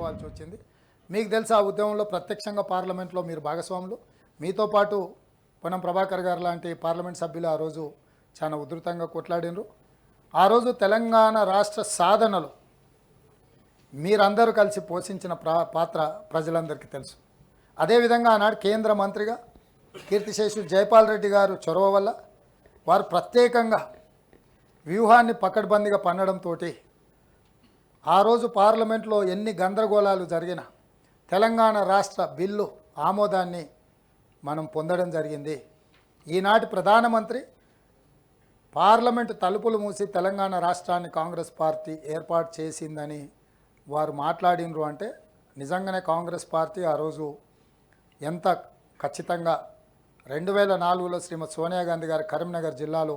చేసుకోవాల్సి వచ్చింది. మీకు తెలుసు ఆ ఉద్యమంలో ప్రత్యక్షంగా పార్లమెంట్లో మీరు భాగస్వాములు. మీతో పాటు పొనం ప్రభాకర్ గారు లాంటి పార్లమెంట్ సభ్యులు ఆ రోజు చాలా ఉధృతంగా కొట్లాడినరు. ఆ రోజు తెలంగాణ రాష్ట్ర సాధనలో మీరందరూ కలిసి పోషించిన పాత్ర ప్రజలందరికీ తెలుసు. అదేవిధంగా ఆనాడు కేంద్ర మంత్రిగా కీర్తిశేషు జైపాల్ రెడ్డి గారు చొరవ వల్ల వారు ప్రత్యేకంగా వ్యూహాన్ని పకడ్బందీగా పన్నడంతో ఆ రోజు పార్లమెంట్లో ఎన్ని గందరగోళాలు జరిగినా తెలంగాణ రాష్ట్ర బిల్లు ఆమోదాన్ని మనం పొందడం జరిగింది. ఈనాటి ప్రధానమంత్రి పార్లమెంటు తలుపులు మూసి తెలంగాణ రాష్ట్రాన్ని కాంగ్రెస్ పార్టీ ఏర్పాటు చేసిందని వారు మాట్లాడినరు అంటే నిజంగానే కాంగ్రెస్ పార్టీ ఆ రోజు ఎంత ఖచ్చితంగా రెండు వేల నాలుగులో శ్రీమతి సోనియా గాంధీ గారు కరీంనగర్ జిల్లాలో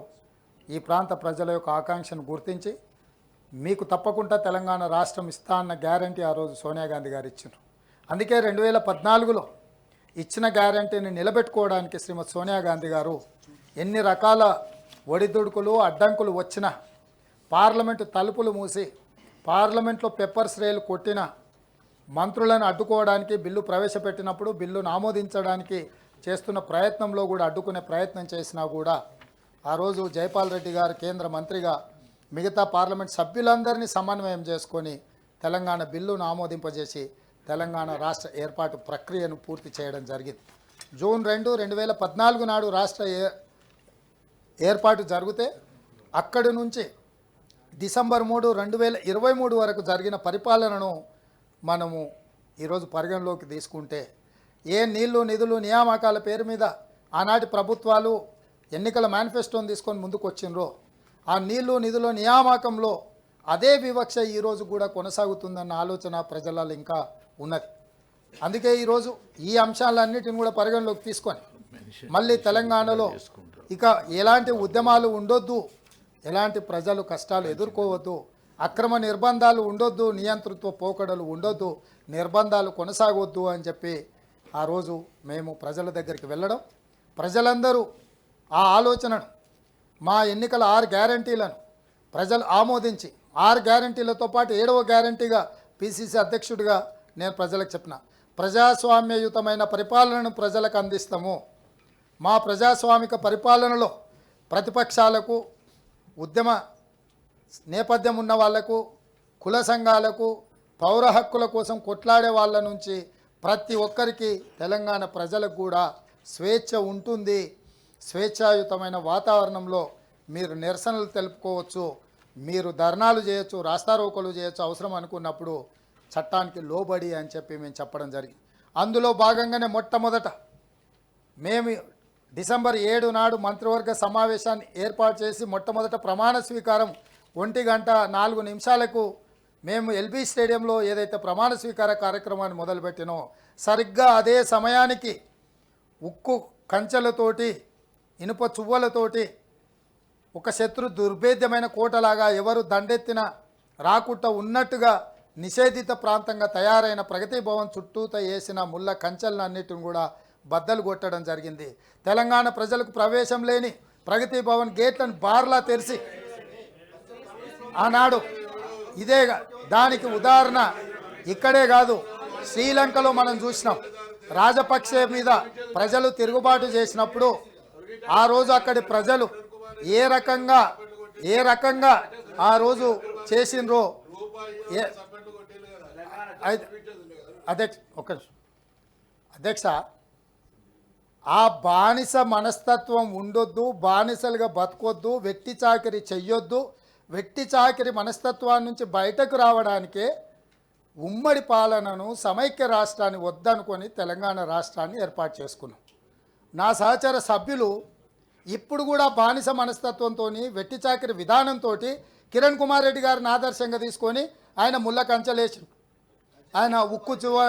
ఈ ప్రాంత ప్రజల యొక్క ఆకాంక్షను గుర్తించి మీకు తప్పకుండా తెలంగాణ రాష్ట్రం ఇస్తా అన్న గ్యారంటీ ఆ రోజు సోనియా గాంధీ గారు ఇచ్చారు అందుకే రెండు వేల పద్నాలుగులో ఇచ్చిన గ్యారంటీని నిలబెట్టుకోవడానికి శ్రీమతి సోనియా గాంధీ గారు ఎన్ని రకాల ఒడిదుడుకులు అడ్డంకులు వచ్చినా పార్లమెంటు తలుపులు మూసి పార్లమెంట్లో పెప్పర్ స్ప్రేలు కొట్టిన మంత్రులను అడ్డుకోవడానికి బిల్లు ప్రవేశపెట్టినప్పుడు బిల్లును ఆమోదించడానికి చేస్తున్న ప్రయత్నంలో కూడా అడ్డుకునే ప్రయత్నం చేసినా కూడా ఆ రోజు జైపాల్ రెడ్డి గారు కేంద్ర మంత్రిగా మిగతా పార్లమెంట్ సభ్యులందరినీ సమన్వయం చేసుకొని తెలంగాణ బిల్లును ఆమోదింపజేసి తెలంగాణ రాష్ట్ర ఏర్పాటు ప్రక్రియను పూర్తి చేయడం జరిగింది. జూన్ రెండు రెండు వేల పద్నాలుగు నాడు రాష్ట్ర ఏ ఏర్పాటు జరిగితే అక్కడి నుంచి డిసెంబర్ మూడు రెండు వేల ఇరవై మూడు వరకు జరిగిన పరిపాలనను మనము ఈరోజు పరిగణలోకి తీసుకుంటే ఏ నీళ్ళు నిధులు నియామకాల పేరు మీద ఆనాటి ప్రభుత్వాలు ఎన్నికల మేనిఫెస్టోని తీసుకొని ముందుకు వచ్చిండ్రో ఆ నీళ్ళు నిధుల నియామకంలో అదే వివక్ష ఈరోజు కూడా కొనసాగుతుందన్న ఆలోచన ప్రజలలో ఇంకా ఉన్నది. అందుకే ఈరోజు ఈ అంశాలన్నిటిని కూడా పరిగణలోకి తీసుకొని మళ్ళీ తెలంగాణలో ఇక ఎలాంటి ఉద్యమాలు ఉండొద్దు ఎలాంటి ప్రజలు కష్టాలు ఎదుర్కోవద్దు అక్రమ నిర్బంధాలు ఉండొద్దు నియంతృత్వ పోకడలు ఉండొద్దు నిర్బంధాలు కొనసాగొద్దు అని చెప్పి ఆ రోజు మేము ప్రజల దగ్గరికి వెళ్ళడం ప్రజలందరూ ఆ ఆలోచనను మా ఎన్నికల ఆరు గ్యారంటీలను ప్రజలు ఆమోదించి ఆరు గ్యారంటీలతో పాటు ఏడవ గ్యారంటీగా పిసిసి అధ్యక్షుడిగా నేను ప్రజలకు చెప్పిన ప్రజాస్వామ్యయుతమైన పరిపాలనను ప్రజలకు అందిస్తాము. మా ప్రజాస్వామిక పరిపాలనలో ప్రతిపక్షాలకు ఉద్యమ నేపథ్యం ఉన్న వాళ్ళకు కుల సంఘాలకు పౌర హక్కుల కోసం కొట్లాడే వాళ్ళ నుంచి ప్రతి ఒక్కరికి తెలంగాణ ప్రజలకు కూడా స్వేచ్ఛ ఉంటుంది. స్వేచ్ఛాయుతమైన వాతావరణంలో మీరు నిరసనలు తెలుపుకోవచ్చు మీరు ధర్నాలు చేయొచ్చు రాస్తారోకలు చేయొచ్చు అవసరం అనుకున్నప్పుడు చట్టానికి లోబడి అని చెప్పి మేము చెప్పడం జరిగింది. అందులో భాగంగానే మొట్టమొదట మేము డిసెంబర్ ఏడు నాడు మంత్రివర్గ సమావేశాన్ని ఏర్పాటు చేసి మొట్టమొదట ప్రమాణ స్వీకారం ఒంటి గంట నాలుగు నిమిషాలకు మేము ఎల్బీ స్టేడియంలో ఏదైతే ప్రమాణ స్వీకార కార్యక్రమాన్ని మొదలుపెట్టినో సరిగ్గా అదే సమయానికి ఉక్కు కంచెలతోటి ఇనుప చువ్వలతోటి ఒక శత్రు దుర్భేద్యమైన కోటలాగా ఎవరు దండెత్తిన రాకుండా ఉన్నట్టుగా నిషేధిత ప్రాంతంగా తయారైన ప్రగతి భవన్ చుట్టూత వేసిన ముళ్ళ కంచెలన్నిటిని కూడా బద్దలు కొట్టడం జరిగింది. తెలంగాణ ప్రజలకు ప్రవేశం లేని ప్రగతి భవన్ గేట్లను బార్లా తెరిచి ఆనాడు ఇదే దానికి ఉదాహరణ ఇక్కడే కాదు శ్రీలంకలో మనం చూసినాం. రాజపక్షే మీద ప్రజలు తిరుగుబాటు చేసినప్పుడు ఆ రోజు అక్కడి ప్రజలు ఏ రకంగా ఏ రకంగా ఆ రోజు చేసిండ్రో ఏ అధ్యక్ష ఒక్క అధ్యక్ష ఆ బానిస మనస్తత్వం ఉండొద్దు బానిసలుగా బతకొద్దు వెట్టి చాకరి చెయ్యొద్దు. వెట్టి చాకరి మనస్తత్వాన్ని నుంచి బయటకు రావడానికే ఉమ్మడి పాలనను సమైక్య రాష్ట్రాన్ని వద్దనుకొని తెలంగాణ రాష్ట్రాన్ని ఏర్పాటు చేసుకున్నాం. నా సహచర సభ్యులు ఇప్పుడు కూడా బానిస మనస్తత్వంతో వెట్టి చాకరి విధానంతో కిరణ్ కుమార్ రెడ్డి గారిని ఆదర్శంగా తీసుకొని ఆయన ముళ్ళ కంచెలేసి ఆయన ఉక్కు చువ్వ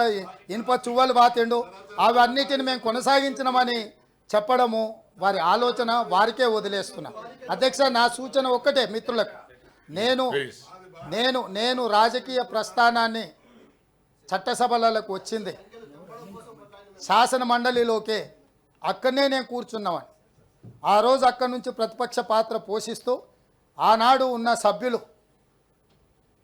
ఇనుప చువ్వలు బాతిండు. అవన్నిటిని మేము కొనసాగించినామని చెప్పడము వారి ఆలోచన వారికే వదిలేస్తున్నా. అధ్యక్ష నా సూచన ఒక్కటే మిత్రులకు. నేను నేను నేను రాజకీయ ప్రస్థానాన్ని చట్టసభలకు వచ్చింది. శాసన మండలిలోకే అక్కడనే నేను కూర్చున్నామని ఆ రోజు అక్కడి నుంచి ప్రతిపక్ష పాత్ర పోషిస్తూ ఆనాడు ఉన్న సభ్యులు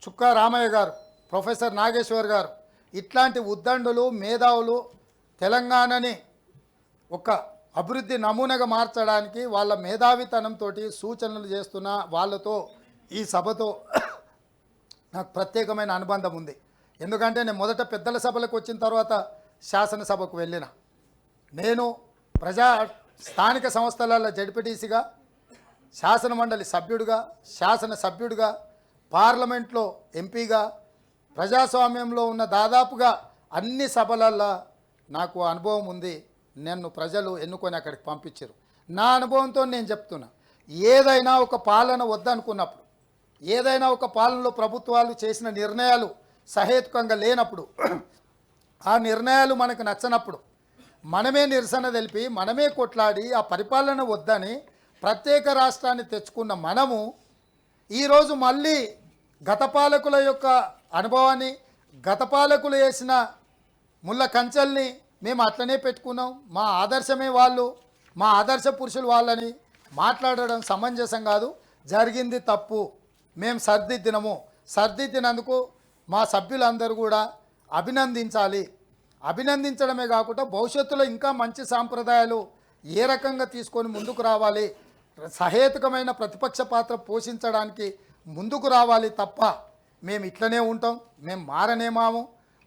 చుక్కా రామయ్య గారు ప్రొఫెసర్ నాగేశ్వర్ గారు ఇట్లాంటి ఉద్దండులు మేధావులు తెలంగాణని ఒక అభివృద్ధి నమూనగా మార్చడానికి వాళ్ళ మేధావితనంతో సూచనలు చేస్తున్న వాళ్ళతో ఈ సభతో నాకు ప్రత్యేకమైన అనుబంధం ఉంది. ఎందుకంటే నేను మొదట పెద్దల సభలకు వచ్చిన తర్వాత శాసనసభకు వెళ్ళిన. నేను ప్రజా స్థానిక సంస్థలలో జడ్పీటీసీగా శాసన మండలి సభ్యుడిగా శాసన సభ్యుడిగా పార్లమెంట్లో ఎంపీగా ప్రజాస్వామ్యంలో ఉన్న దాదాపుగా అన్ని సభలల్లో నాకు అనుభవం ఉంది. నన్ను ప్రజలు ఎన్నుకొని అక్కడికి పంపించారు. నా అనుభవంతో నేను చెప్తున్నా. ఏదైనా ఒక పాలన వద్దనుకున్నప్పుడు ఏదైనా ఒక పాలనలో ప్రభుత్వాలు చేసిన నిర్ణయాలు సహేతుకంగా లేనప్పుడు ఆ నిర్ణయాలు మనకు నచ్చనప్పుడు మనమే నిరసన తెలిపి మనమే కొట్లాడి ఆ పరిపాలన వద్దని ప్రత్యేక రాష్ట్రాన్ని తెచ్చుకున్న మనము ఈరోజు మళ్ళీ గత పాలకుల యొక్క అనుభవాన్ని గత పాలకులు వేసిన ముళ్ళ కంచెల్ని మేము అట్లనే పెట్టుకున్నాం. మా ఆదర్శమే వాళ్ళు మా ఆదర్శ పురుషులు వాళ్ళని మాట్లాడడం సమంజసం కాదు. జరిగింది తప్పు. మేము సర్దిద్దినము. సర్దిద్దినందుకు మా సభ్యులందరూ కూడా అభినందించాలి. అభినందించడమే కాకుండా భవిష్యత్తులో ఇంకా మంచి సాంప్రదాయాలు ఏ రకంగా తీసుకొని ముందుకు రావాలి సహేతుకమైన ప్రతిపక్ష పాత్ర పోషించడానికి ముందుకు రావాలి తప్ప మేము ఇట్లనే ఉంటాం మేము మారనేమాము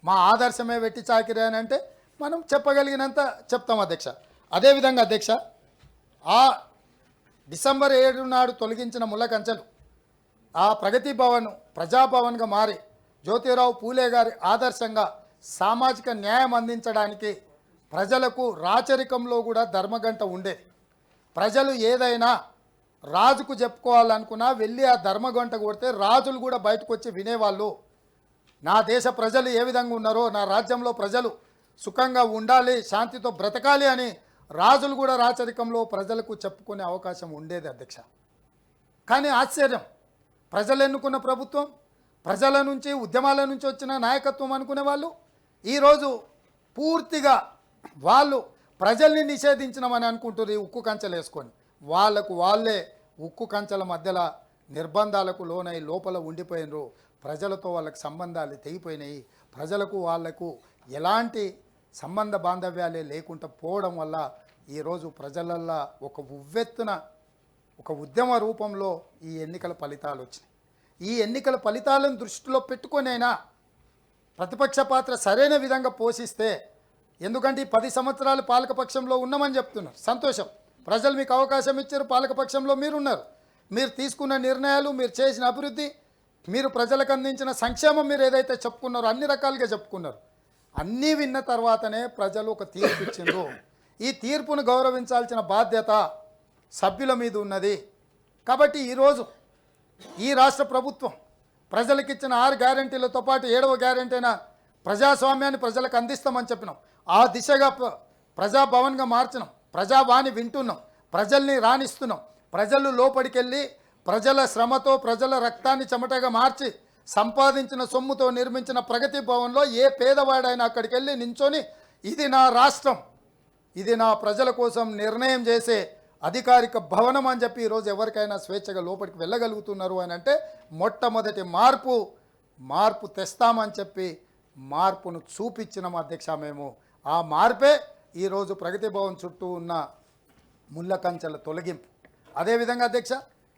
మా ఆదర్శమే వెట్టి చాకిరే అని అంటే మనం చెప్పగలిగినంత చెప్తాం అధ్యక్ష. అదేవిధంగా అధ్యక్ష ఆ డిసెంబర్ ఏడు నాడు తొలగించిన ముళ్ళకంచెలు ఆ ప్రగతి భవన్ ప్రజాభవన్గా మారి జ్యోతిరావు పూలే గారి ఆదర్శంగా సామాజిక న్యాయం అందించడానికి ప్రజలకు రాచరికంలో కూడా ధర్మగంట ఉండేది ప్రజలు ఏదైనా రాజుకు చెప్పుకోవాలనుకున్నా వెళ్ళి ఆ ధర్మగంట కొడితే రాజులు కూడా బయటకు వచ్చి వినేవాళ్ళు. నా దేశ ప్రజలు ఏ విధంగా ఉన్నారో నా రాజ్యంలో ప్రజలు సుఖంగా ఉండాలి శాంతితో బ్రతకాలి అని రాజులు కూడా రాచరికంలో ప్రజలకు చెప్పుకునే అవకాశం ఉండేది అధ్యక్ష. కానీ ఆశ్చర్యం. ప్రజలు ఎన్నుకున్న ప్రభుత్వం? ప్రజల నుంచి ఉద్యమాల నుంచి వచ్చిన నాయకత్వం అనుకునే వాళ్ళు ఈరోజు పూర్తిగా వాళ్ళు ప్రజల్ని నిషేధించినామని అనుకుంటారు ఈ ఉక్కు కంచెలు వేసుకొని. వాళ్ళకు వాళ్ళే ఉక్కు కంచెల మధ్యలో నిర్బంధాలకు లోనై లోపల ఉండిపోయినరు. ప్రజలతో వాళ్ళకి సంబంధాలు తెగిపోయినాయి. ప్రజలకు వాళ్ళకు ఎలాంటి సంబంధ బాంధవ్యాలే లేకుండా పోవడం వల్ల ఈరోజు ప్రజలల్లో ఒక ఉవ్వెత్తున ఒక ఉద్యమ రూపంలో ఈ ఎన్నికల ఫలితాలు వచ్చినాయి. ఈ ఎన్నికల ఫలితాలను దృష్టిలో పెట్టుకొనైనా ప్రతిపక్ష పాత్ర సరైన విధంగా పోషిస్తే ఎందుకంటే ఈ పది సంవత్సరాలు పాలకపక్షంలో ఉన్నామని చెప్తున్నారు. సంతోషం. ప్రజలు మీకు అవకాశం ఇచ్చారు పాలకపక్షంలో మీరున్నారు. మీరు తీసుకున్న నిర్ణయాలు మీరు చేసిన అభివృద్ధి మీరు ప్రజలకు అందించిన సంక్షేమం మీరు ఏదైతే చెప్పుకున్నారో అన్ని రకాలుగా చెప్పుకున్నారు. అన్నీ విన్న తర్వాతనే ప్రజలు ఒక తీర్పు ఇచ్చిండ్రు. ఈ తీర్పును గౌరవించాల్సిన బాధ్యత సభ్యుల మీద ఉన్నది. కాబట్టి ఈరోజు ఈ రాష్ట్ర ప్రభుత్వం ప్రజలకు ఇచ్చిన ఆరు గ్యారంటీలతో పాటు ఏడవ గ్యారంటీ అయిన ప్రజాస్వామ్యాన్ని ప్రజలకు అందిస్తామని చెప్పినాం. ఆ దిశగా ప్ర- ప్రజాభవన్గా మార్చినాం. ప్రజావాణి వింటున్నాం. ప్రజల్ని రాణిస్తున్నాం. ప్రజలు లోపలికెళ్ళి ప్రజల శ్రమతో ప్రజల రక్తాన్ని చెమటగా మార్చి సంపాదించిన సొమ్ముతో నిర్మించిన ప్రగతి భవన్లో ఏ పేదవాడైనా అక్కడికి వెళ్ళి నించొని ఇది నా రాష్ట్రం. ఇది నా ప్రజల కోసం నిర్ణయం చేసే అధికారిక భవనం అని చెప్పి ఈరోజు ఎవరికైనా స్వేచ్ఛగా లోపలికి వెళ్ళగలుగుతున్నారు అని అంటే మొట్టమొదటి మార్పు మార్పు తెస్తామని చెప్పి మార్పును చూపించినాం అధ్యక్ష మేము. ఆ మార్పే ఈరోజు ప్రగతి భవన్ చుట్టూ ఉన్న ముళ్ళ కంచెల తొలగింపు. అదేవిధంగా అధ్యక్ష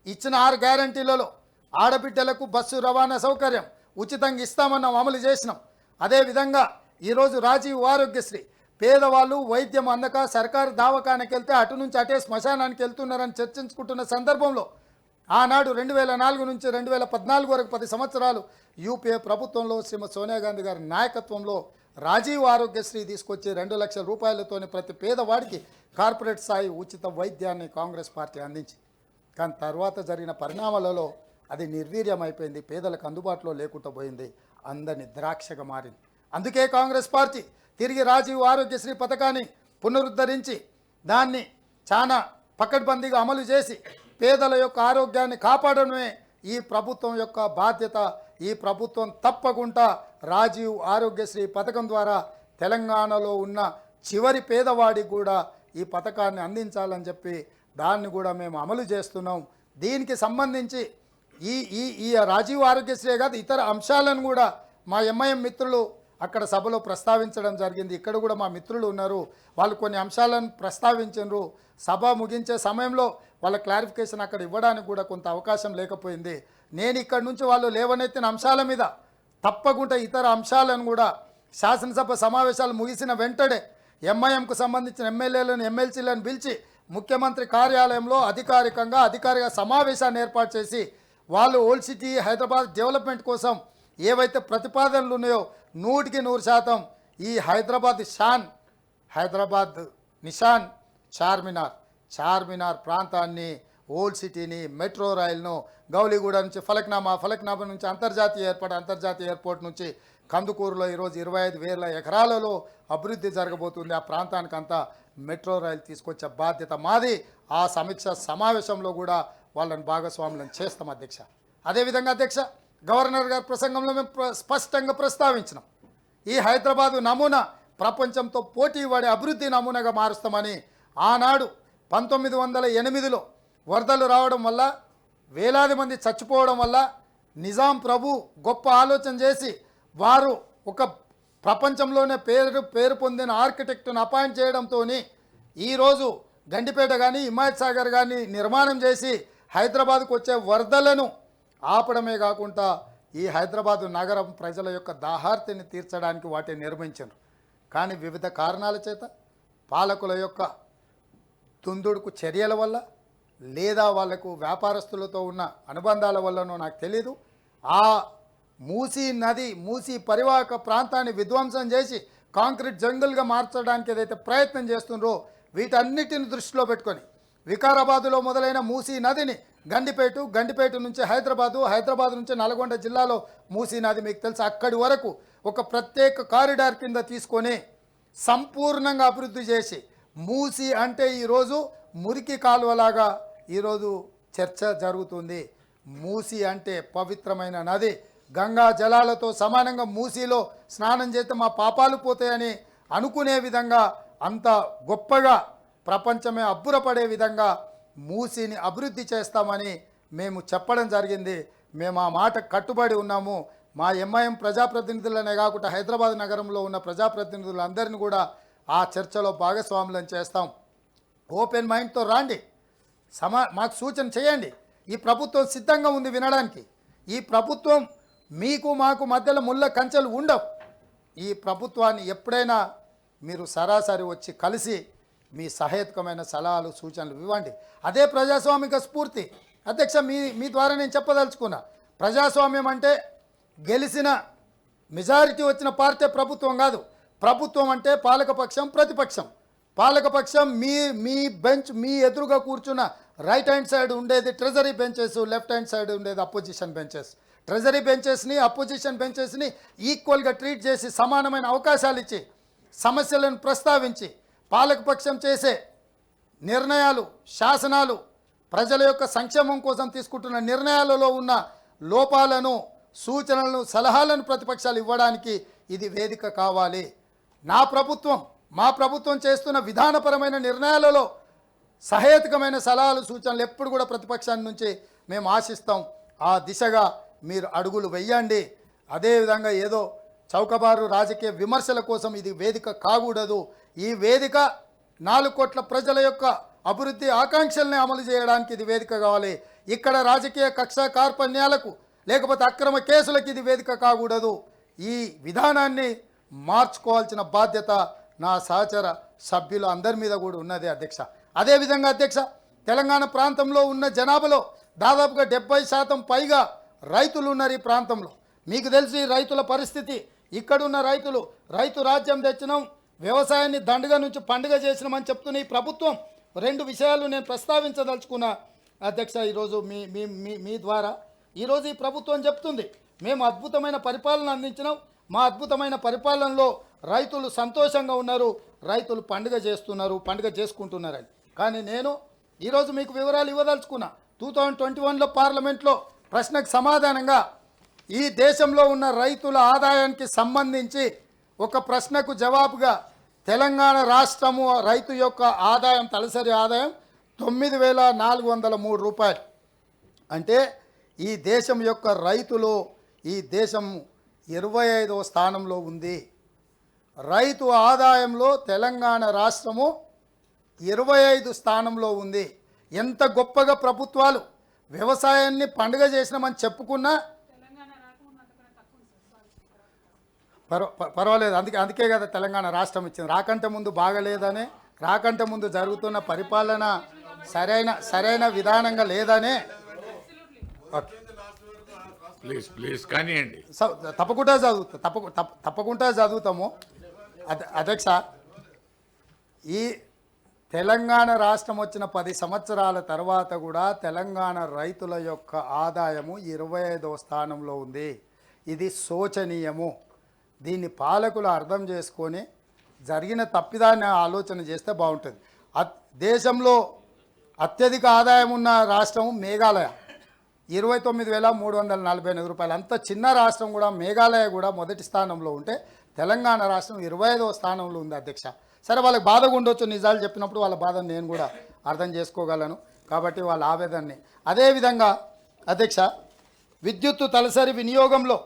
ఇచ్చిన ఆరు గ్యారంటీలలో ఆడబిడ్డలకు బస్సు రవాణా సౌకర్యం ఉచితంగా ఇస్తామన్నాం అమలు చేసినాం. అదేవిధంగా ఈరోజు రాజీవ్ ఆరోగ్యశ్రీ పేదవాళ్ళు వైద్యం అందక సర్కారు దావకానికి వెళ్తే అటు నుంచి అటే శ్మశానానికి వెళ్తున్నారని చర్చించుకుంటున్న సందర్భంలో ఆనాడు రెండు వేల నాలుగు నుంచి రెండు వేల పద్నాలుగు వరకు పది సంవత్సరాలు యూపీఏ ప్రభుత్వంలో శ్రీమతి సోనియా గాంధీ గారి నాయకత్వంలో రాజీవ్ ఆరోగ్యశ్రీ తీసుకొచ్చి రెండు లక్షల రూపాయలతోనే ప్రతి పేదవాడికి కార్పొరేట్ స్థాయి ఉచిత వైద్యాన్ని కాంగ్రెస్ పార్టీ అందించి కానీ తర్వాత జరిగిన పరిణామాలలో అది నిర్వీర్యమైపోయింది పేదలకు అందుబాటులో లేకుండా పోయింది అందరిని ద్రాక్షగా మారింది. అందుకే కాంగ్రెస్ పార్టీ తిరిగి రాజీవ్ ఆరోగ్యశ్రీ పథకాన్ని పునరుద్ధరించి దాన్ని చాలా పకడ్బందీగా అమలు చేసి పేదల యొక్క ఆరోగ్యాన్ని కాపాడడమే ఈ ప్రభుత్వం యొక్క బాధ్యత. ఈ ప్రభుత్వం తప్పకుండా రాజీవ్ ఆరోగ్యశ్రీ పథకం ద్వారా తెలంగాణలో ఉన్న చివరి పేదవాడికి కూడా ఈ పథకాన్ని అందించాలని చెప్పి దాన్ని కూడా మేము అమలు చేస్తున్నాం. దీనికి సంబంధించి ఈ ఈ ఈ రాజీవ్ ఆరోగ్యశ్రీ కాదు ఇతర అంశాలను కూడా మా ఎంఐఎం మిత్రులు అక్కడ సభలో ప్రస్తావించడం జరిగింది. ఇక్కడ కూడా మా మిత్రులు ఉన్నారు. వాళ్ళు కొన్ని అంశాలను ప్రస్తావించారు సభ ముగించే సమయంలో వాళ్ళ క్లారిఫికేషన్ అక్కడ ఇవ్వడానికి కూడా కొంత అవకాశం లేకపోయింది. నేను ఇక్కడ నుంచి వాళ్ళు లేవనెత్తిన అంశాల మీద తప్పకుండా ఇతర అంశాలను కూడా శాసనసభ సమావేశాలు ముగిసిన వెంటనే ఎంఐఎంకు సంబంధించిన ఎమ్మెల్యేలను ఎమ్మెల్సీలను పిలిచి ముఖ్యమంత్రి కార్యాలయంలో అధికారికంగా అధికారిక సమావేశాన్ని ఏర్పాటు చేసి వాళ్ళు ఓల్డ్ సిటీ హైదరాబాద్ డెవలప్మెంట్ కోసం ఏవైతే ప్రతిపాదనలు ఉన్నాయో నూటికి నూరు శాతం ఈ హైదరాబాద్ షాన్ హైదరాబాద్ నిషాన్ చార్మినార్ చార్మినార్ ప్రాంతాన్ని ఓల్డ్ సిటీని మెట్రో రైల్ను గౌలిగూడ నుంచి ఫలక్నామా ఫలక్నామా నుంచి అంతర్జాతీయ ఏర్పాటు అంతర్జాతీయ ఎయిర్పోర్ట్ నుంచి కందుకూరులో ఈరోజు ఇరవై ఐదు వేల ఎకరాలలో అభివృద్ధి జరగబోతుంది. ఆ ప్రాంతానికంతా మెట్రో రైలు తీసుకొచ్చే బాధ్యత మాది. ఆ సమీక్ష సమావేశంలో కూడా వాళ్ళని భాగస్వాములను చేస్తాం అధ్యక్ష. అదేవిధంగా అధ్యక్ష గవర్నర్ గారి ప్రసంగంలో మేము స్పష్టంగా ప్రస్తావించినాం. ఈ హైదరాబాదు నమూనా ప్రపంచంతో పోటీ పడే అభివృద్ధి నమూనాగా మారుస్తామని ఆనాడు పంతొమ్మిది వందల ఎనిమిదిలో వరదలు రావడం వల్ల వేలాది మంది చచ్చిపోవడం వల్ల నిజాం ప్రభు గొప్ప ఆలోచన చేసి వారు ఒక ప్రపంచంలోనే పేరు పేరు పొందిన ఆర్కిటెక్ట్ను అపాయింట్ చేయడంతో ఈరోజు గండిపేట కానీ హిమాయత్ సాగర్ కానీ నిర్మాణం చేసి హైదరాబాద్కు వచ్చే వరదలను ఆపడమే కాకుండా ఈ హైదరాబాదు నగరం ప్రజల యొక్క దాహార్తిని తీర్చడానికి వాటిని నిర్మించారు కానీ వివిధ కారణాల చేత పాలకుల యొక్క తుందుడుకు చర్యల వల్ల లేదా వాళ్ళకు వ్యాపారస్తులతో ఉన్న అనుబంధాల వల్లనో నాకు తెలీదు. ఆ మూసీ నది మూసీ పరివాహక ప్రాంతాన్ని విధ్వంసం చేసి కాంక్రీట్ జంగుల్గా మార్చడానికి ఏదైతే ప్రయత్నం చేస్తుండ్రో వీటన్నిటిని దృష్టిలో పెట్టుకొని వికారాబాదులో మొదలైన మూసీ నదిని గండిపేట గండిపేట నుంచి హైదరాబాదు హైదరాబాద్ నుంచి నల్గొండ జిల్లాలో మూసీ నది మీకు తెలుసు. అక్కడి వరకు ఒక ప్రత్యేక కారిడార్ కింద తీసుకొని సంపూర్ణంగా అభివృద్ధి చేసి మూసి అంటే ఈరోజు మురికి కాలువలాగా ఈరోజు చర్చ జరుగుతుంది. మూసి అంటే పవిత్రమైన నది. గంగా జలాలతో సమానంగా మూసీలో స్నానం చేస్తే మా పాపాలు పోతాయని అనుకునే విధంగా అంత గొప్పగా ప్రపంచమే అబ్బురపడే విధంగా మూసీని అభివృద్ధి చేస్తామని మేము చెప్పడం జరిగింది. మేము ఆ మాట కట్టుబడి ఉన్నాము. మా ఎంఐఎం ప్రజాప్రతినిధులనే కాకుండా హైదరాబాద్ నగరంలో ఉన్న ప్రజాప్రతినిధులందరినీ కూడా ఆ చర్చలో భాగస్వాములను చేస్తాం. ఓపెన్ మైండ్తో రాండి. సమా మాకు సూచన చేయండి. ఈ ప్రభుత్వం సిద్ధంగా ఉంది వినడానికి. ఈ ప్రభుత్వం మీకు మాకు మధ్యలో ముళ్ళ కంచెలు ఉండవు. ఈ ప్రభుత్వాన్ని ఎప్పుడైనా మీరు సరాసరి వచ్చి కలిసి మీ సహేతుకమైన సలహాలు సూచనలు ఇవ్వండి. అదే ప్రజాస్వామిక స్ఫూర్తి. అధ్యక్ష మీ మీ ద్వారా నేను చెప్పదలుచుకున్నా ప్రజాస్వామ్యం అంటే గెలిచిన మెజారిటీ వచ్చిన పార్టీ ప్రభుత్వం కాదు. ప్రభుత్వం అంటే పాలకపక్షం ప్రతిపక్షం. పాలకపక్షం మీ మీ బెంచ్ మీ ఎదురుగా కూర్చున్న రైట్ హ్యాండ్ సైడ్ ఉండేది treasury benches left hand side ఉండేది అపోజిషన్ బెంచెస్. ట్రెజరీ బెంచెస్ని అపోజిషన్ బెంచెస్ని ఈక్వల్గా ట్రీట్ చేసి సమానమైన అవకాశాలు ఇచ్చి సమస్యలను ప్రస్తావించి పాలకపక్షం చేసే నిర్ణయాలు శాసనాలు ప్రజల యొక్క సంక్షేమం కోసం తీసుకుంటున్న నిర్ణయాలలో ఉన్న లోపాలను సూచనలను సలహాలను ప్రతిపక్షాలు ఇవ్వడానికి ఇది వేదిక కావాలి. నా ప్రభుత్వం మా ప్రభుత్వం చేస్తున్న విధానపరమైన నిర్ణయాలలో సహేతుకమైన సలహాలు సూచనలు ఎప్పుడు కూడా ప్రతిపక్షాన్ని నుంచి మేము ఆశిస్తాం. ఆ దిశగా మీరు అడుగులు వెయ్యండి అదేవిధంగా ఏదో చౌకబారు రాజకీయ విమర్శల కోసం ఇది వేదిక కాకూడదు. ఈ వేదిక నాలుగు కోట్ల ప్రజల యొక్క అభివృద్ధి ఆకాంక్షల్ని అమలు చేయడానికి ఇది వేదిక కావాలి. ఇక్కడ రాజకీయ కక్ష కార్పణ్యాలకు లేకపోతే అక్రమ కేసులకు ఇది వేదిక కాకూడదు. ఈ విధానాన్ని మార్చుకోవాల్సిన బాధ్యత నా సహచర సభ్యులు అందరి మీద కూడా ఉన్నది అధ్యక్ష. అదేవిధంగా అధ్యక్ష తెలంగాణ ప్రాంతంలో ఉన్న జనాభాలో దాదాపుగా డెబ్బై శాతం పైగా రైతులు ఉన్నారు ఈ ప్రాంతంలో. మీకు తెలిసి రైతుల పరిస్థితి. ఇక్కడున్న రైతులు రైతు రాజ్యం తెచ్చినాం వ్యవసాయాన్ని దండగ నుంచి పండుగ చేసినామని చెప్తున్న ఈ ప్రభుత్వం రెండు విషయాలు నేను ప్రస్తావించదలుచుకున్న. అధ్యక్ష ఈరోజు మీ మీ మీ మీ ద్వారా ఈరోజు ఈ ప్రభుత్వం చెప్తుంది మేము అద్భుతమైన పరిపాలన అందించినాం. మా అద్భుతమైన పరిపాలనలో రైతులు సంతోషంగా ఉన్నారు రైతులు పండుగ చేస్తున్నారు పండుగ చేసుకుంటున్నారని కానీ నేను ఈరోజు మీకు వివరాలు ఇవ్వదలుచుకున్నా. టూ థౌజండ్ ట్వంటీ వన్లో పార్లమెంట్లో ప్రశ్నకు సమాధానంగా ఈ దేశంలో ఉన్న రైతుల ఆదాయానికి సంబంధించి ఒక ప్రశ్నకు జవాబుగా తెలంగాణ రాష్ట్రము రైతు యొక్క ఆదాయం తలసరి ఆదాయం తొమ్మిది వేల నాలుగు వందల మూడు రూపాయలు. అంటే ఈ దేశం యొక్క రైతులు ఈ దేశం ఇరవై ఐదవ స్థానంలో ఉంది. రైతు ఆదాయంలో తెలంగాణ రాష్ట్రము ఇరవై ఐదు స్థానంలో ఉంది. ఎంత గొప్పగా ప్రభుత్వాలు వ్యవసాయాన్ని పండుగ చేసినామని చెప్పుకున్నా పర్వాలేదు. అందుకే అందుకే కదా తెలంగాణ రాష్ట్రం ఇచ్చింది రాకంటే ముందు బాగలేదనే రాకంటే ముందు జరుగుతున్న పరిపాలన సరైన సరైన విధానంగా లేదనే. ప్లీజ్ ప్లీజ్ కానివ్వండి స- తప్పకుండా చదువుతా తప్పకు తప్ప- తప్పకుండా చదువుతాము. అధ- అధ్యక్ష ఈ తెలంగాణ రాష్ట్రం వచ్చిన పది సంవత్సరాల తర్వాత కూడా తెలంగాణ రైతుల యొక్క ఆదాయము ఇరవై ఐదవ స్థానంలో ఉంది. ఇది శోచనీయము. దీన్ని పాలకులు అర్థం చేసుకొని జరిగిన తప్పిదాన్ని ఆలోచన చేస్తే బాగుంటుంది. దేశంలో అత్యధిక ఆదాయం ఉన్న రాష్ట్రం మేఘాలయ. ఇరవై తొమ్మిది వేల మూడు వందల నలభై ఎనిమిది రూపాయలు. అంత చిన్న రాష్ట్రం కూడా మేఘాలయ కూడా మొదటి స్థానంలో ఉంటే తెలంగాణ రాష్ట్రం ఇరవై ఐదవ స్థానంలో ఉంది అధ్యక్ష. సరే వాళ్ళకి బాధగా ఉండొచ్చు. నిజాలు చెప్పినప్పుడు వాళ్ళ బాధను నేను కూడా అర్థం చేసుకోగలను. కాబట్టి వాళ్ళ ఆవేదనని. అదేవిధంగా అధ్యక్ష విద్యుత్తు తలసరి వినియోగంలో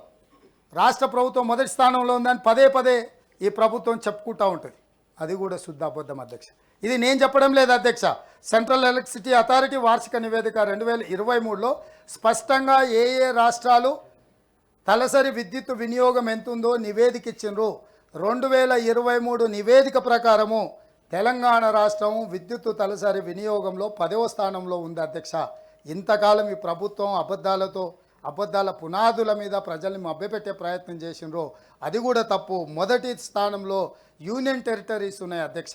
రాష్ట్ర ప్రభుత్వం మొదటి స్థానంలో ఉందని పదే పదే ఈ ప్రభుత్వం చెప్పుకుంటూ ఉంటుంది. అది కూడా శుద్ధ అబద్ధం అధ్యక్ష. ఇది నేను చెప్పడం లేదు అధ్యక్ష. సెంట్రల్ ఎలక్ట్రిసిటీ అథారిటీ వార్షిక నివేదిక రెండు వేల ఇరవై మూడులో స్పష్టంగా ఏ ఏ రాష్ట్రాలు తలసరి విద్యుత్ వినియోగం ఎంతుందో నివేదిక ఇచ్చిండ్రు రెండు వేల ఇరవై మూడు నివేదిక ప్రకారము తెలంగాణ రాష్ట్రం విద్యుత్ తలసరి వినియోగంలో పదవ స్థానంలో ఉంది అధ్యక్ష. ఇంతకాలం ఈ ప్రభుత్వం అబద్ధాలతో అబద్ధాల పునాదుల మీద ప్రజల్ని మభ్యపెట్టే ప్రయత్నం చేసినరో అది కూడా తప్పు. మొదటి స్థానంలో యూనియన్ టెరిటరీస్ ఉన్నాయి అధ్యక్ష.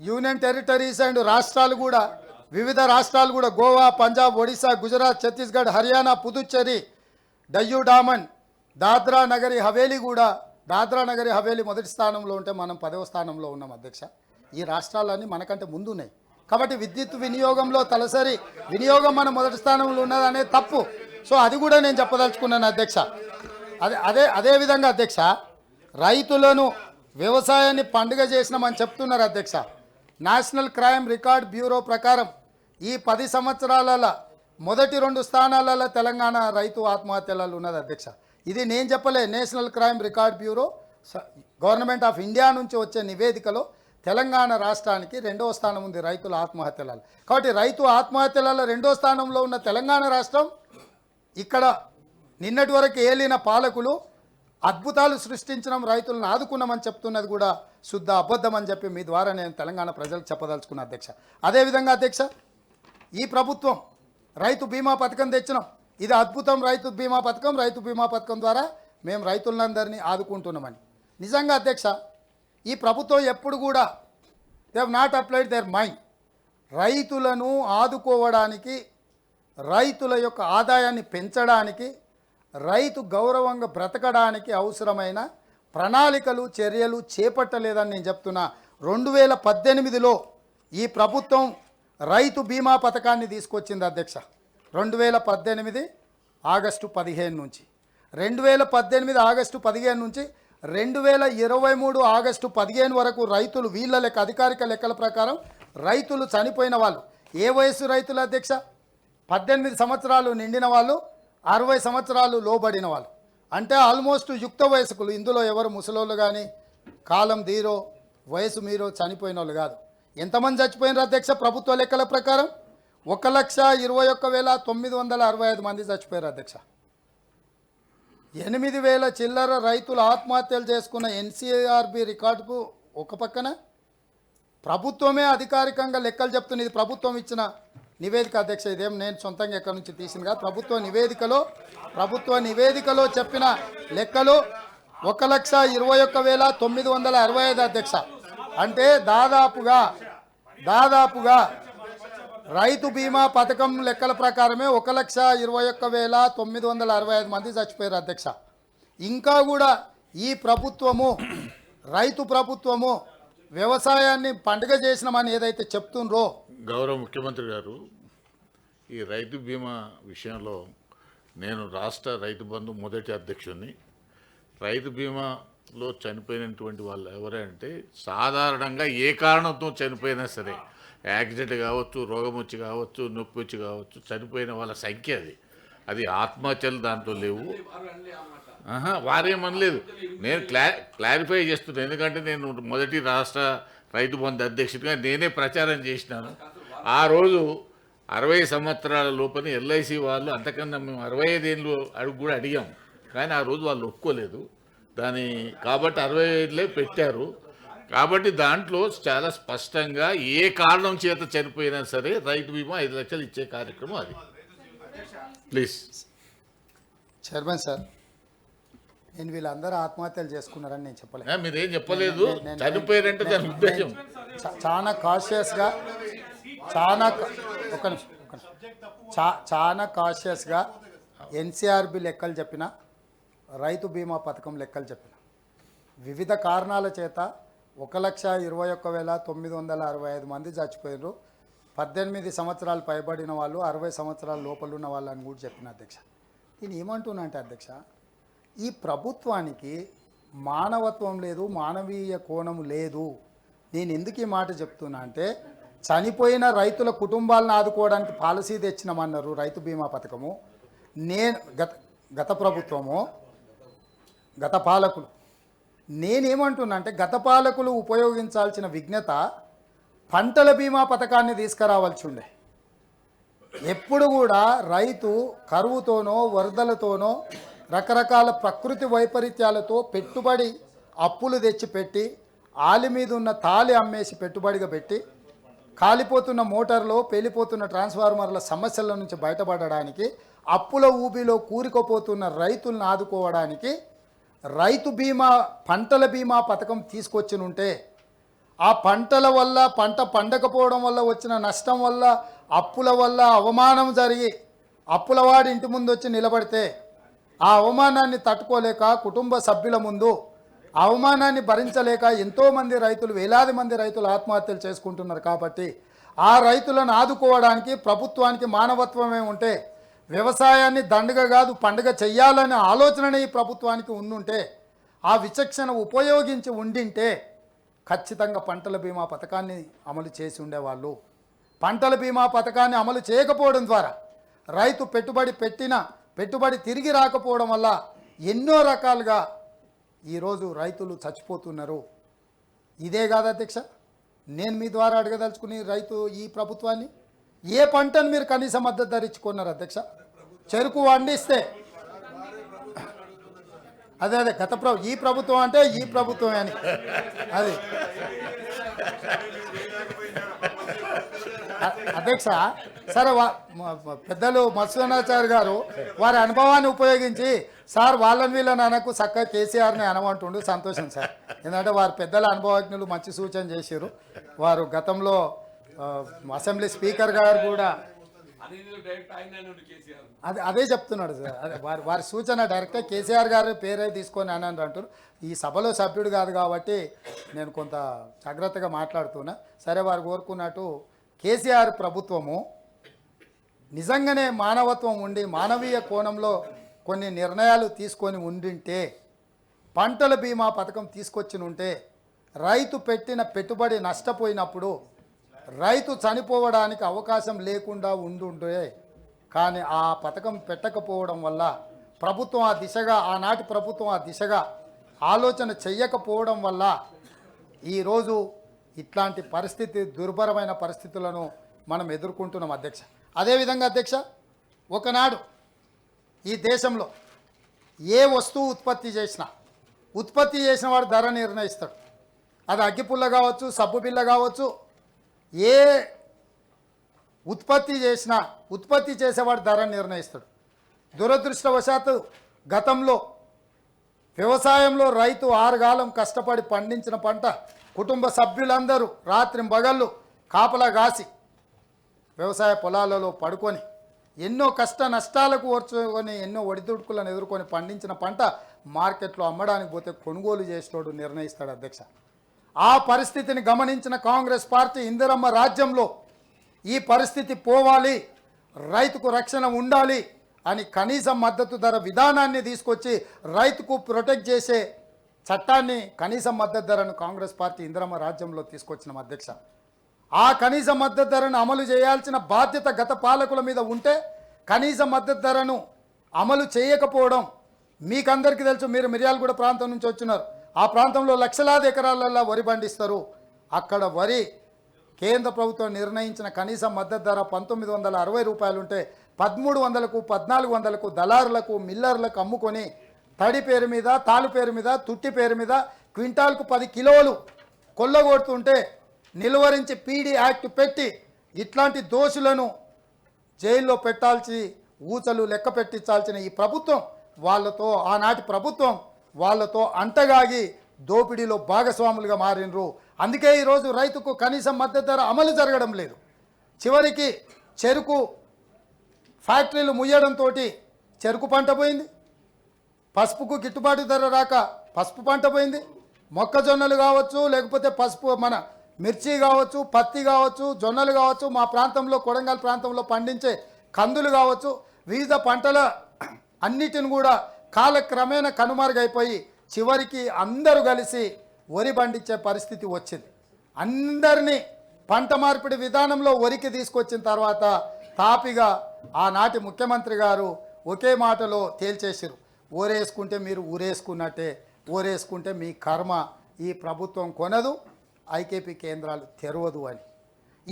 యూనియన్ టెరిటరీస్ అండ్ రాష్ట్రాలు కూడా వివిధ రాష్ట్రాలు కూడా గోవా పంజాబ్ ఒడిశా గుజరాత్ ఛత్తీస్గఢ్ హర్యానా పుదుచ్చేరి డయ్యూ డామన్ దాద్రా నగరి హవేలీ కూడా దాద్రా నగరి హవేలీ మొదటి స్థానంలో ఉంటే మనం పదవ స్థానంలో ఉన్నాం అధ్యక్ష. ఈ రాష్ట్రాలన్నీ మనకంటే ముందున్నాయి. కాబట్టి విద్యుత్ వినియోగంలో తలసరి వినియోగం మన మొదటి స్థానంలో ఉన్నదనే తప్పు. సో అది కూడా నేను చెప్పదలుచుకున్నాను అధ్యక్ష. అదే అదే అదే విధంగా అధ్యక్ష రైతులను వ్యవసాయాన్ని పండుగ చేసినామని చెప్తున్నారు అధ్యక్ష. నేషనల్ క్రైమ్ రికార్డ్ బ్యూరో ప్రకారం ఈ పది సంవత్సరాల మొదటి రెండు స్థానాలలో తెలంగాణ రైతు ఆత్మహత్యలలో ఉన్నది అధ్యక్ష. ఇది నేను చెప్పలే national crime record bureau government of India నుంచి వచ్చే నివేదికలో తెలంగాణ రాష్ట్రానికి రెండవ స్థానం ఉంది రైతుల ఆత్మహత్యలలో. కాబట్టి రైతు ఆత్మహత్యలలో రెండో స్థానంలో ఉన్న తెలంగాణ రాష్ట్రం ఇక్కడ నిన్నటి వరకు ఏలిన పాలకులు అద్భుతాలు సృష్టించడం రైతులను ఆదుకున్నామని చెప్తున్నది కూడా శుద్ధ అబద్ధం అని చెప్పి మీ ద్వారా నేను తెలంగాణ ప్రజలకు చెప్పదలుచుకున్న అధ్యక్ష. అదేవిధంగా అధ్యక్ష ఈ ప్రభుత్వం రైతు బీమా పథకం తెచ్చినాం. ఇది అద్భుతం రైతు బీమా పథకం రైతు బీమా పథకం ద్వారా మేము రైతులందరినీ ఆదుకుంటున్నామని. నిజంగా అధ్యక్ష ఈ ప్రభుత్వం ఎప్పుడు కూడా దే హ్ నాట్ అప్లైడ్ దేర్ మైండ్ రైతులను ఆదుకోవడానికి రైతుల యొక్క ఆదాయాన్ని పెంచడానికి రైతు గౌరవంగా బ్రతకడానికి అవసరమైన ప్రణాళికలు చర్యలు చేపట్టలేదని నేను చెప్తున్నా. రెండు వేల పద్దెనిమిదిలో ఈ ప్రభుత్వం రైతు బీమా పథకాన్ని తీసుకొచ్చింది అధ్యక్ష. రెండు వేల పద్దెనిమిది ఆగస్టు పదిహేను నుంచి. రెండు వేల పద్దెనిమిది ఆగస్టు పదిహేను నుంచి రెండు వేల ఇరవై మూడు ఆగస్టు పదిహేను వరకు రైతులు వీళ్ళ లెక్క అధికారిక లెక్కల ప్రకారం రైతులు చనిపోయిన వాళ్ళు. ఏ వయసు రైతుల అధ్యక్ష? పద్దెనిమిది సంవత్సరాలు నిండిన వాళ్ళు అరవై సంవత్సరాలు లోబడిన వాళ్ళు. అంటే ఆల్మోస్ట్ యుక్త వయస్కులు ఇందులో ఎవరు ముసలోళ్ళు కానీ కాలం దీరో వయసు మీరో చనిపోయిన వాళ్ళు కాదు. ఎంతమంది చచ్చిపోయినారు అధ్యక్ష ప్రభుత్వ లెక్కల ప్రకారం? ఒక లక్ష ఇరవై ఒక్క వేల తొమ్మిది వందల అరవై ఐదు మంది చచ్చిపోయారు అధ్యక్ష. ఎనిమిది వేల చిల్లర రైతులు ఆత్మహత్యలు చేసుకున్న ఎన్సీఆర్బి రికార్డుకు ఒక పక్కన ప్రభుత్వమే అధికారికంగా లెక్కలు చెప్తున్నది ప్రభుత్వం ఇచ్చిన నివేదిక అధ్యక్ష ఇదేం నేను సొంతంగా ఎక్కడి నుంచి తీసింది కాదు. ప్రభుత్వ నివేదికలో ప్రభుత్వ నివేదికలో చెప్పిన లెక్కలు ఒక లక్ష ఇరవై ఒక్క వేల తొమ్మిది వందల అరవై ఐదు అధ్యక్ష. అంటే దాదాపుగా దాదాపుగా రైతు బీమా పథకం లెక్కల ప్రకారమే ఒక లక్ష ఇరవై ఒక్క వేల తొమ్మిది వందల అరవై ఐదు మంది చచ్చిపోయారు అధ్యక్ష. ఇంకా కూడా ఈ ప్రభుత్వము రైతు ప్రభుత్వము వ్యవసాయాన్ని పండుగ చేసినామని ఏదైతే చెప్తుండ్రో గౌరవ ముఖ్యమంత్రి గారు ఈ రైతు బీమా విషయంలో నేను రాష్ట్ర రైతు బంధు మొదటి అధ్యక్షుడిని రైతు బీమాలో చనిపోయినటువంటి వాళ్ళు ఎవరంటే సాధారణంగా ఏ కారణంతో చనిపోయినా సరే యాక్సిడెంట్ కావచ్చు రోగం వచ్చి కావచ్చు నొప్పి వచ్చి కావచ్చు చనిపోయిన వాళ్ళ సంఖ్య అది. అది ఆత్మహత్యలు దాంట్లో లేవు. ఆహా వారేమనలేదు నేను క్లా క్లారిఫై చేస్తున్నాను ఎందుకంటే నేను మొదటి రాష్ట్ర రైతు బంధు అధ్యక్షుడిగా నేనే ప్రచారం చేసినాను. ఆ రోజు అరవై సంవత్సరాల లోపల ఎల్ఐసి వాళ్ళు అంతకన్నా మేము అరవై ఐదేళ్ళు అడుగు కూడా అడిగాం. కానీ ఆ రోజు వాళ్ళు ఒప్పుకోలేదు. దాని కాబట్టి అరవై ఐదులే పెట్టారు. కాబట్టి దాంట్లో చాలా స్పష్టంగా ఏ కారణం చేత చనిపోయినా సరే రైతు బీమా ఐదు లక్షలు ఇచ్చే కార్యక్రమం అది. ప్లీజ్ చైర్మన్ సార్ నేను వీళ్ళందరూ ఆత్మహత్యలు చేసుకున్నారని నేను చెప్పలేదు మీరేం చెప్పలేదు? చనిపోయారంటే దాని ఉద్దేశం. చాలా కాషియస్గా చాలా ఒక చాలా కాషియస్గా ఎన్సీఆర్బి లెక్కలు చెప్పిన రైతు బీమా పథకం లెక్కలు చెప్పిన వివిధ కారణాల చేత ఒక లక్ష ఇరవై ఒక్క వేల తొమ్మిది వందల అరవై ఐదు మంది చచ్చిపోయారు పద్దెనిమిది సంవత్సరాలు పైబడిన వాళ్ళు అరవై సంవత్సరాల లోపల ఉన్న వాళ్ళు అని కూడా చెప్పిన అధ్యక్ష. నేను ఏమంటున్నా అంటే అధ్యక్ష ఈ ప్రభుత్వానికి మానవత్వం లేదు మానవీయ కోణం లేదు. నేను ఎందుకు ఈ మాట చెప్తున్నా అంటే చనిపోయిన రైతుల కుటుంబాలను ఆదుకోవడానికి పాలసీ తెచ్చినామన్నారు రైతు బీమా పథకము. నేను గత గత ప్రభుత్వము గత పాలకులు నేనేమంటున్నా అంటే గత పాలకులు ఉపయోగించాల్సిన విజ్ఞత పంటల బీమా పథకాన్ని తీసుకురావాల్సి ఉండే ఎప్పుడు కూడా రైతు కరువుతోనో వరదలతోనో రకరకాల ప్రకృతి వైపరీత్యాలతో పెట్టుబడి అప్పులు తెచ్చిపెట్టి ఆలి మీద ఉన్న తాలి అమ్మేసి పెట్టుబడిగా పెట్టి కాలిపోతున్న మోటార్లో పేలిపోతున్న ట్రాన్స్ఫార్మర్ల సమస్యల నుంచి బయటపడడానికి అప్పుల ఊబిలో కూరుకుపోతున్న రైతులను ఆదుకోవడానికి రైతు బీమా పంటల బీమా పథకం తీసుకొచ్చినుంటే ఆ పంటల వల్ల పంట పండకపోవడం వల్ల వచ్చిన నష్టం వల్ల అప్పుల వల్ల అవమానం జరిగి అప్పులవాడి ఇంటి ముందు వచ్చి నిలబడితే ఆ అవమానాన్ని తట్టుకోలేక కుటుంబ సభ్యుల ముందు అవమానాన్ని భరించలేక ఎంతోమంది రైతులు వేలాది మంది రైతులు ఆత్మహత్యలు చేసుకుంటున్నారు కాబట్టి ఆ రైతులను ఆదుకోవడానికి ప్రభుత్వానికి మానవత్వమే ఉంటే వ్యవసాయాన్ని దండగ కాదు పండుగ చెయ్యాలనే ఆలోచననే ఈ ప్రభుత్వానికి ఉండుంటే ఆ విచక్షణ ఉపయోగించి ఉండింటే ఖచ్చితంగా పంటల బీమా పథకాన్ని అమలు చేసి ఉండేవాళ్ళు. పంటల బీమా పథకాన్ని అమలు చేయకపోవడం ద్వారా రైతు పెట్టుబడి పెట్టిన పెట్టుబడి తిరిగి రాకపోవడం వల్ల ఎన్నో రకాలుగా ఈరోజు రైతులు చచ్చిపోతున్నారు. ఇదే కాదు అధ్యక్ష నేను మీ ద్వారా అడగదలుచుకుని రైతు ఈ ప్రభుత్వాన్ని ఏ పంటను మీరు కనీస మద్దతు ధర ఇచ్చుకున్నారు అధ్యక్ష? చెరుకు వండిస్తే అదే అదే గత ప్రభు ఈ ప్రభుత్వం అంటే ఈ ప్రభుత్వమే అని. అది. అధ్యక్ష సరే వా- పెద్దలు మత్స్యనాచారి గారు వారి అనుభవాన్ని ఉపయోగించి సార్ వాళ్ళని వీళ్ళని అనకు చక్కగా కేసీఆర్ని అనమంటుండు. సంతోషం సార్. ఎందుకంటే వారు పెద్దల అనుభవజ్ఞులు మంచి సూచన చేశారు వారు గతంలో అసెంబ్లీ స్పీకర్ గారు కూడా అదే అదే చెప్తున్నాడు సార్. అదే వారి వారి సూచన డైరెక్ట్గా కేసీఆర్ గారి పేరే తీసుకొని అని అంటారు ఈ సభలో సభ్యుడు కాదు కాబట్టి నేను కొంత జాగ్రత్తగా మాట్లాడుతున్నా. సరే వారు కోరుకున్నట్టు కేసీఆర్ ప్రభుత్వము నిజంగానే మానవత్వం ఉండి మానవీయ కోణంలో కొన్ని నిర్ణయాలు తీసుకొని ఉండింటే పంటల బీమా పథకం తీసుకొచ్చి ఉంటే రైతు పెట్టిన పెట్టుబడి నష్టపోయినప్పుడు రైతు చనిపోవడానికి అవకాశం లేకుండా ఉండుంటే కానీ ఆ పథకం పెట్టకపోవడం వల్ల ప్రభుత్వం ఆ దిశగా ఆనాటి ప్రభుత్వం ఆ దిశగా ఆలోచన చెయ్యకపోవడం వల్ల ఈరోజు ఇట్లాంటి పరిస్థితి దుర్భరమైన పరిస్థితులను మనం ఎదుర్కొంటున్నాం అధ్యక్ష. అదేవిధంగా అధ్యక్ష ఒకనాడు ఈ దేశంలో ఏ వస్తువు ఉత్పత్తి చేసినా ఉత్పత్తి చేసిన వాడు ధర నిర్ణయిస్తాడు. అది అగ్గిపుల్ల కావచ్చు సబ్బు బిల్ల కావచ్చు ఏ ఉత్పత్తి చేసినా ఉత్పత్తి చేసేవాడు ధర నిర్ణయిస్తాడు. దురదృష్టవశాత్తు గతంలో వ్యవసాయంలో రైతు ఆరుగాలం కష్టపడి పండించిన పంట కుటుంబ సభ్యులందరూ రాత్రి బగళ్ళు కాపలా కాసి వ్యవసాయ పొలాలలో పడుకొని ఎన్నో కష్ట నష్టాలకు ఓర్చుకొని ఎన్నో ఒడిదుడుకులను ఎదుర్కొని పండించిన పంట మార్కెట్లో అమ్మడానికి పోతే కొనుగోలు చేసినోడు నిర్ణయిస్తాడు అధ్యక్ష. ఆ పరిస్థితిని గమనించిన కాంగ్రెస్ పార్టీ ఇందిరమ్మ రాజ్యంలో ఈ పరిస్థితి పోవాలి రైతుకు రక్షణ ఉండాలి అని కనీస మద్దతు ధర విధానాన్ని తీసుకొచ్చి రైతుకు ప్రొటెక్ట్ చేసే చట్టాన్ని కనీస మద్దతు ధరను కాంగ్రెస్ పార్టీ ఇందిరమ్మ రాజ్యంలో తీసుకొచ్చిన అధ్యక్ష. ఆ కనీస మద్దతు ధరను అమలు చేయాల్సిన బాధ్యత గత పాలకుల మీద ఉంటే కనీస మద్దతు ధరను అమలు చేయకపోవడం మీకందరికీ తెలుసు మీరు మిర్యాలగూడ ప్రాంతం నుంచి వచ్చినారు. ఆ ప్రాంతంలో లక్షలాది ఎకరాలలో వరి పండిస్తారు. అక్కడ వరి కేంద్ర ప్రభుత్వం నిర్ణయించిన కనీస మద్దతు ధర పంతొమ్మిది వందల అరవై రూపాయలు ఉంటే పదమూడు వందలకు పద్నాలుగు వందలకు దళారులకు మిల్లర్లకు అమ్ముకొని తడి పేరు మీద తాలు పేరు మీద తుట్టి పేరు మీద క్వింటాల్కు పది కిలోలు కొల్లగొడుతుంటే నిలువరించి పీడీ యాక్ట్ పెట్టి ఇట్లాంటి దోషులను జైల్లో పెట్టాల్సి ఊచలు లెక్క పెట్టించాల్సిన ఈ ప్రభుత్వం వాళ్ళతో ఆనాటి ప్రభుత్వం వాళ్ళతో అంటగాగి దోపిడీలో భాగస్వాములుగా మారినరు అందుకే ఈరోజు రైతుకు కనీసం మద్దతు ధర అమలు జరగడం లేదు. చివరికి చెరుకు ఫ్యాక్టరీలు ముయ్యడంతో చెరుకు పంట పోయింది. పసుపుకు గిట్టుబాటు ధర రాక పసుపు పంట పోయింది. మొక్కజొన్నలు కావచ్చు లేకపోతే పసుపు మన మిర్చి కావచ్చు పత్తి కావచ్చు జొన్నలు కావచ్చు మా ప్రాంతంలో కొడంగల్ ప్రాంతంలో పండించే కందులు కావచ్చు వివిధ పంటల అన్నిటిని కూడా కాలక్రమేణా కనుమరుగైపోయి చివరికి అందరూ కలిసి వరి పండించే పరిస్థితి వచ్చింది. అందరినీ పంట మార్పిడి విధానంలో వరికి తీసుకొచ్చిన తర్వాత తాపిగా ఆనాటి ముఖ్యమంత్రి గారు ఒకే మాటలో తేల్చేసారు ఊరేసుకుంటే మీరు ఊరేసుకున్నట్టే ఊరేసుకుంటే మీ కర్మ ఈ ప్రభుత్వం కొనదు ఐకేపీ కేంద్రాలు తెరవదు అని.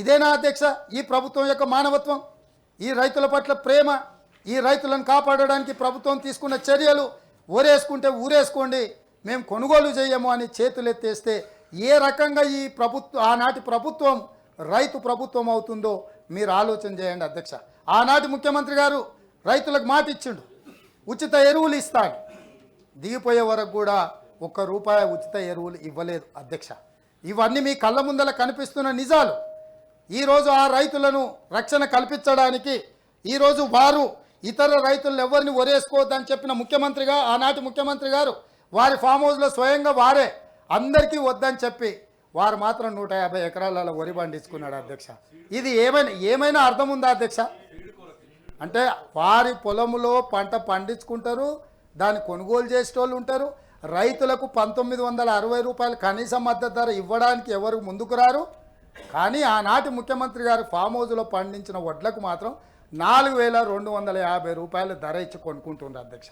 ఇదేనా అధ్యక్ష ఈ ప్రభుత్వం యొక్క మానవత్వం? ఈ రైతుల పట్ల ప్రేమ? ఈ రైతులను కాపాడడానికి ప్రభుత్వం తీసుకున్న చర్యలు ఊరేసుకుంటే ఊరేసుకోండి మేము కొనుగోలు చేయము అని చేతులెత్తేస్తే ఏ రకంగా ఈ ప్రభుత్వం ఆనాటి ప్రభుత్వం రైతు ప్రభుత్వం అవుతుందో మీరు ఆలోచన చేయండి అధ్యక్ష. ఆనాటి ముఖ్యమంత్రి గారు రైతులకు మాట ఇచ్చిండు ఉచిత ఎరువులు ఇస్తాడు. దిగిపోయే వరకు కూడా ఒక్క రూపాయి ఉచిత ఎరువులు ఇవ్వలేదు అధ్యక్ష. ఇవన్నీ మీ కళ్ళ ముందల కనిపిస్తున్న నిజాలు. ఈరోజు ఆ రైతులను రక్షణ కల్పించడానికి ఈరోజు వారు ఇతర రైతులను ఎవరిని ఒరేసుకోవద్దని చెప్పిన ముఖ్యమంత్రిగా ఆనాటి ముఖ్యమంత్రి గారు వారి ఫామ్ హౌస్లో స్వయంగా వారే. అందరికీ వద్దని చెప్పి వారు మాత్రం నూట యాభై ఎకరాలలో వరి పండించుకున్నాడు అధ్యక్ష. ఇది ఏమైనా ఏమైనా అర్థం ఉందా అధ్యక్ష? అంటే వారి పొలంలో పంట పండించుకుంటారు దాన్ని కొనుగోలు చేసేటోళ్ళు ఉంటారు. రైతులకు పంతొమ్మిది వందల అరవై రూపాయలు కనీస మద్దతు ధర ఇవ్వడానికి ఎవరు ముందుకు రారు. కానీ ఆనాటి ముఖ్యమంత్రి గారు ఫామ్ హౌస్లో పండించిన వడ్లకు మాత్రం నాలుగు వేల రెండు వందల యాభై రూపాయలు ధర ఇచ్చి కొనుక్కుంటుండ్రు అధ్యక్ష.